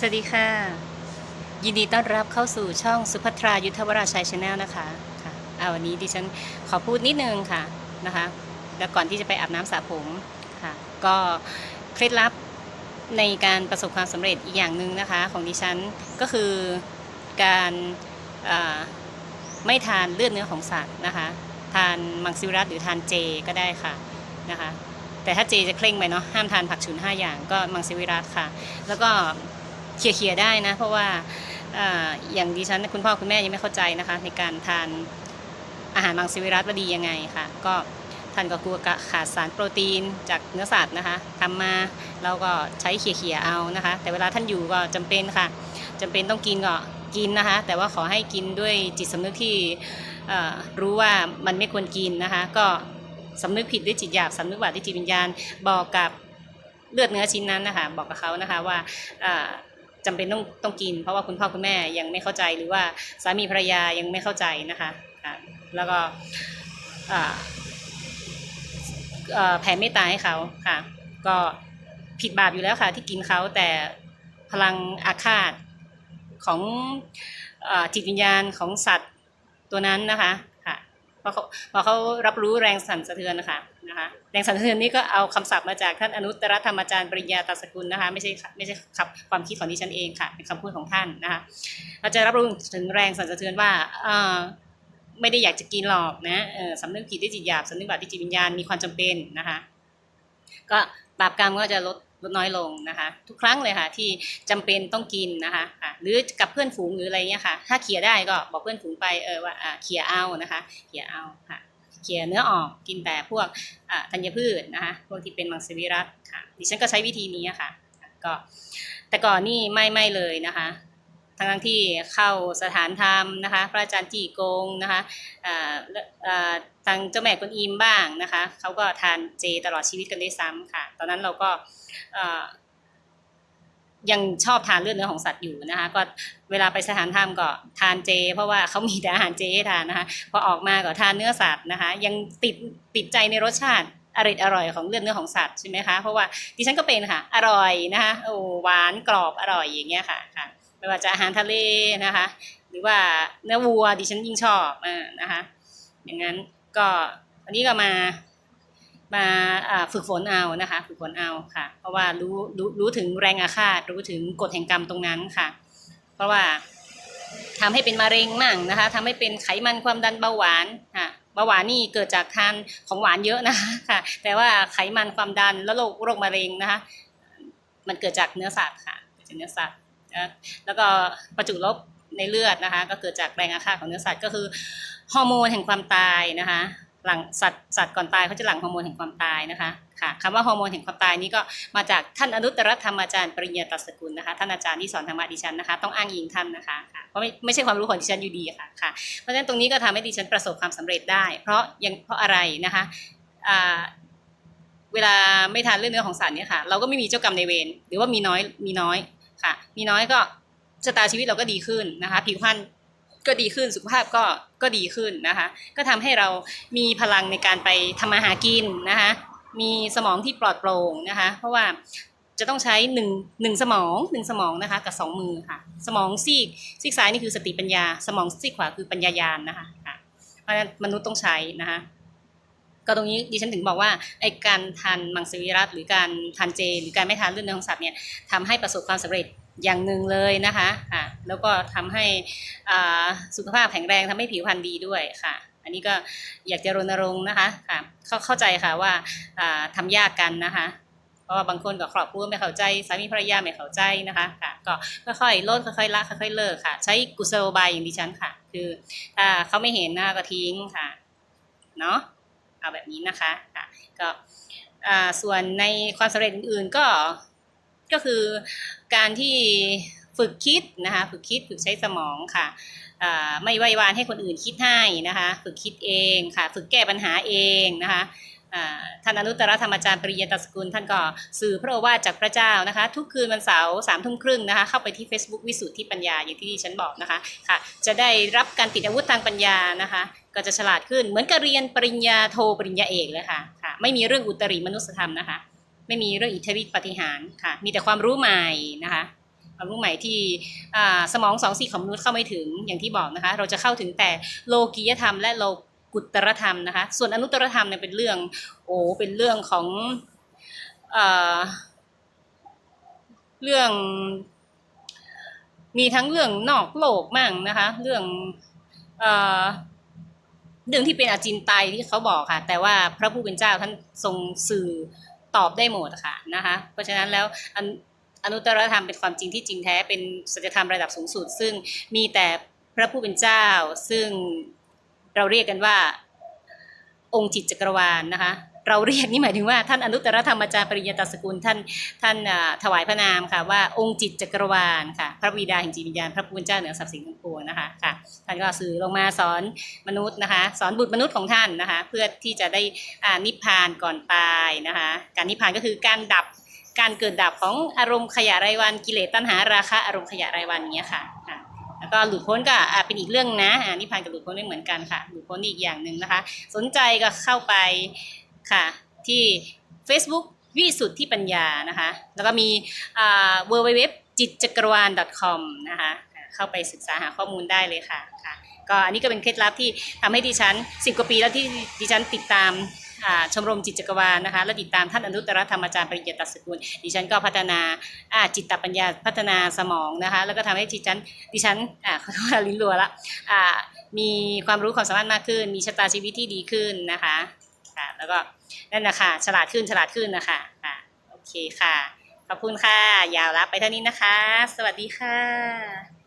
สวัสดีค่ะ ยินดีต้อนรับเข้าสู่ช่องสุภัทรายุทธวราชัยชาแนลนะคะค่ะเอาวันนี้ดิฉันขอพูดนิดนึงค่ะนะคะ แล้วก่อนที่จะไปอาบน้ำสระผมค่ะ ก็เคล็ดลับในการประสบความสำเร็จอีกอย่างหนึ่งนะคะ ของดิฉันก็คือการไม่ทานเลือดเนื้อของสัตว์นะคะ ทานมังสวิรัตหรือทานเจก็ได้ค่ะนะคะแต่ถ้าเจจะเคร่งไปเนาะห้ามทานผักฉุนห้าอย่างก็มังสวิรัตค่ะ แล้วก็ เคลียร์ๆได้นะ เพราะว่าอย่างดิฉันคุณพ่อคุณแม่ยังไม่เข้าใจนะคะ ในการทานอาหารมังสวิรัตว่าดียังไงค่ะ ก็ท่านก็กลัวขาดสารโปรตีนจากเนื้อสัตว์นะคะทำมาเราก็ใช้เขี่ยๆเอานะคะ แต่เวลาท่านอยู่ก็จำเป็นค่ะจำเป็นต้องกินก็กินนะคะ แต่ว่าขอให้กินด้วยจิตสำนึกที่รู้ว่ามันไม่ควรกินนะคะ ก็สำนึกผิดด้วยจิตหยาบสำนึกบาปด้วยจิตวิญญาณบอกกับเลือดเนื้อชิ้นนั้นนะคะ บอกกับเขานะคะว่า อ่าจำเป็นต้องต้องกิน เพราะว่าคุณพ่อคุณแม่ยังไม่เข้าใจหรือว่าสามีภรรยายังไม่เข้าใจนะคะแล้วก็แผ่เมตตาให้เขาค่ะ ก็ผิดบาปอยู่แล้วค่ะ ที่กินเขาแต่พลังอาฆาตของอจิตวิญญาณของสัตว์ตัวนั้นนะคะค่ะพอเขาพอเขารับรู้แรงสั่นสะเทือนนะคะ นะคะแรงสั่นสะเทือนนี้ก็เอาคำศัพท์มาจากท่านอนุตตรธรรมอาจารย์ปริญญาตสกุลนะคะไม่ใช่ไม่ใช่คำความคิดของดิฉันเองค่ะเป็นคำพูดของท่านนะคะเราจะรับรู้ถึงแรงสั่นสะเทือนว่าไม่ได้อยากจะกินหรอกนะสำนึกผิดด้วยจิตหยาบสำนึกบาปด้วยจิตวิญญาณมีความจำเป็นนะคะ ก็บาปกรรมก็จะลดลดน้อยลงนะคะ ทุกครั้งเลยค่ะที่จำเป็นต้องกินนะคะหรือกับเพื่อนฝูงหรืออะไรเงี้ยค่ะ ถ้าเคลียได้ก็บอกเพื่อนฝูงไปเออว่าเคลียเอานะคะเคลียเอาค่ะ เคลียร์เนื้อออกกินแต่พวกอ่าธัญพืชนะคะพวกที่เป็นมังสวิรัตค่ะดิฉันก็ใช้วิธีนี้ค่ะก็แต่ก่อนนี่ไม่ไม่เลยนะคะทั้งที่เข้าสถานธรรมนะคะพระอาจารย์จีโกงนะคะอะอ่าทางเจ้าแม่กวนอิมบ้างนะคะเขาก็ทานเจตลอดชีวิตกันได้วยซ้ำค่ะ ตอนนั้นเราก็ ยังชอบทานเลือดเนื้อของสัตว์อยู่นะคะ ก็เวลาไปสถานธรรมก็ทานเจ เพราะว่าเขามีแต่อาหารเจให้ทานนะคะพอออกมาก็ทานเนื้อสัตว์นะคะ ยังติดติดใจในรสชาติอร่อยอร่อยของเลือดเนื้อของสัตว์ใช่ไหมคะเพราะว่าดิฉันก็เป็นค่ะ อร่อยนะคะโอ้หวานกรอบอร่อยอย่างเงี้ยค่ะค่ะไม่ว่าจะอาหารทะเลนะคะ หรือว่าเนื้อวัวดิฉันยิ่งชอบอ่านะคะอย่างนั้นก็อันนี้ก็มา มาฝึกฝนเอานะคะฝึกฝนเอาค่ะ เพราะว่ารู้รู้รู้ถึงแรงอาฆาต รู้ถึงกฎแห่งกรรมตรงนั้นค่ะ เพราะว่าทำให้เป็นมะเร็งมั่งนะคะทำให้เป็นไขมันความดันเบาหวานค่ะเบาหวานนี่เกิดจากทานของหวานเยอะนะคะค่ะ แต่ว่าไขมันความดันแล้วโรคโรคมะเร็งนะคะ มันเกิดจากเนื้อสัตว์ค่ะเกิดจากเนื้อสัตว์นะแล้วก็ประจุลบในเลือดนะคะ ก็เกิดจากแรงอาฆาตของเนื้อสัตว์ก็คือฮอร์โมนแห่งความตายนะคะ หลังสัตว์สัตว์ก่อนตายเขาจะหลั่งฮอร์โมนแห่งความตายนะคะค่ะคำว่าฮอร์โมนแห่งความตายนี้ก็มาจากท่านอนุตตรธรรมอาจารย์ปริญญาตสกุลนะคะท่านอาจารย์ที่สอนธรรมะดิฉันนะคะ ต้องอ้างอิงท่านนะคะค่ะเพราะไม่ไม่ใช่ความรู้ของดิฉันอยู่ดีค่ะค่ะ เพราะฉะนั้นตรงนี้ก็ทำให้ดิฉันประสบความสำเร็จได้ เพราะยังเพราะอะไรนะคะเวลาไม่ทานเลือดเนื้อของสัตว์เนี่ยค่ะ เราก็ไม่มีเจ้ากรรมในเวรหรือว่ามีน้อยมีน้อยค่ะ มีน้อยก็ชะตาชีวิตเราก็ดีขึ้นนะคะ ผิวพรรณ ก็ดีขึ้นสุขภาพก็ก็ดีขึ้นนะคะ ก็ทำให้เรามีพลังในการไปทำมาหากินนะคะ มีสมองที่ปลอดโปร่งนะคะ เพราะว่าจะต้องใช้หนึ่งหนึ่งสมองหนึ่งสมองนะคะ กับสองมือค่ะ สมองซีกซีกซ้ายนี่คือสติปัญญา สมองซีกขวาคือปัญญายาณนะคะค่ะเพราะฉะนั้นมนุษย์ต้องใช้นะคะก็ตรงนี้ดิฉันถึงบอกว่าไอการทานมังสวิรัตหรือการทานเจ หรือการไม่ทานเลือดเนื้อของสัตว์เนี่ยทำให้ประสบความสำเร็จ อย่างหนึ่งเลยนะคะค่ะแล้วก็ทำให้สุขภาพแข็งแรงทำให้ผิวพรรณดีด้วยค่ะ อันนี้ก็อยากจะรณรงค์นะคะค่ะเข้าเข้าใจค่ะว่าอ่าทำยากกันนะคะเพราะว่าบางคนก็ครอบครัวไม่เข้าใจสามีภรรยาไม่เข้าใจนะคะค่ะก็ค่อยๆลดค่อยๆละค่อยๆเลิกค่ะ ใช้กุศโลบายอย่างดิฉันค่ะ คือถ้าเขาไม่เห็นหน้าก็ทิ้งค่ะเนาะเอาแบบนี้นะคะค่ะก็ส่วนในความสำเร็จอื่นๆก็ ก็คือการที่ฝึกคิดนะคะฝึกคิดฝึกใช้สมองค่ะไม่ไว้วานให้คนอื่นคิดให้นะคะฝึกคิดเองค่ะฝึกแก้ปัญหาเองนะคะท่านอนุตตรธรรมอาจารย์ปริยตสกุล ท่านก็สื่อพระโอวาทจากพระเจ้านะคะ ทุกคืนวันเสาร์สามทุ่มครึ่งนะคะ เข้าไปที่ Facebook วิสุทธิปัญญาอย่างที่ดิฉันบอกนะคะค่ะ จะได้รับการติดอาวุธทางปัญญานะคะ ก็จะฉลาดขึ้นเหมือนกับเรียนปริญญาโทปริญญาเอกเลยค่ะค่ะ ไม่มีเรื่องอุตริมนุสธรรมนะคะ ไม่มีเรื่องอิทธิฤทธิปฏิหารค่ะ มีแต่ความรู้ใหม่นะคะความรู้ใหม่ที่สมองสองสี่ของมนุษย์เข้าไม่ถึงอย่างที่บอกนะคะ เราจะเข้าถึงแต่โลกียธรรม และโลกุตรธรรมนะคะ ส่วนอนุตรธรรมเนี่ยเป็นเรื่องโอ้เป็นเรื่องของอ่าเรื่องมีทั้งเรื่องนอกโลกมั่งนะคะ เรื่องเอ่อเรื่องที่เป็นอาจินไตยที่เขาบอกค่ะ แต่ว่าพระผู้เป็นเจ้าท่านทรงสื่อ ตอบได้หมดค่ะนะคะเพราะฉะนั้นแล้วอนุตตรธรรมเป็นความจริงที่จริงแท้เป็นสัจธรรมระดับสูงสุด ซึ่งมีแต่พระผู้เป็นเจ้า ซึ่งเราเรียกกันว่าองค์จิตจักรวาลนะคะ เราเรียกนี่หมายถึงว่าท่านอนุตตรธรรมอาจารย์ปริญญาตสกุลท่านท่านถวายพระนามค่ะว่าองค์จิตจักรวาลค่ะพระบิดาแห่งจิตวิญญาณพระผู้เป็นเจ้าเหนือสรรพสิ่งทั้งปวงนะคะค่ะท่านก็สื่อลงมาสอนมนุษย์นะคะ สอนบุตรมนุษย์ของท่านนะคะ เพื่อที่จะได้อ่านิพพานก่อนตายนะคะ การนิพพานก็คือการดับการเกิดดับของอารมณ์ขยะรายวันกิเลสตัณหาราคะอารมณ์ขยะรายวันอย่างเงี้ยค่ะแล้วก็หลุดพ้นก็เป็นอีกเรื่องนะนิพพานกับหลุดพ้นไม่เหมือนกันค่ะ หลุดพ้นอีกอย่างหนึ่งนะคะ สนใจก็เข้าไป ค่ะ ที่ Facebook วิสุทธิปัญญานะคะ แล้วก็มีอ่า w w w จิตจักรวาล .com นะคะ เข้าไปศึกษาหาข้อมูลได้เลยค่ะค่ะ ก็อันนี้ก็เป็นเคล็ดลับที่ทำให้ดิฉัน10กว่าปีแล้วที่ดิฉันติดตามชมรมจิตจักรวาลนะคะและติดตามท่านอนุตตรธรรมอาจารย์ปริญญาตสกุลดิฉันก็พัฒนาจิตตปัญญาพัฒนาสมองนะคะแล้วก็ทำให้ดิฉันดิฉันอ่าขอโทษลิ้นรัวละมีความรู้ความสามารถมากขึ้น มีชะตาชีวิตที่ดีขึ้นนะคะ แล้วก็นั่นนะคะฉลาดขึ้นฉลาดขึ้นนะคะอะโอเคค่ะ ขอบคุณค่ะ ยาวรับไปเท่านี้นะคะ สวัสดีค่ะ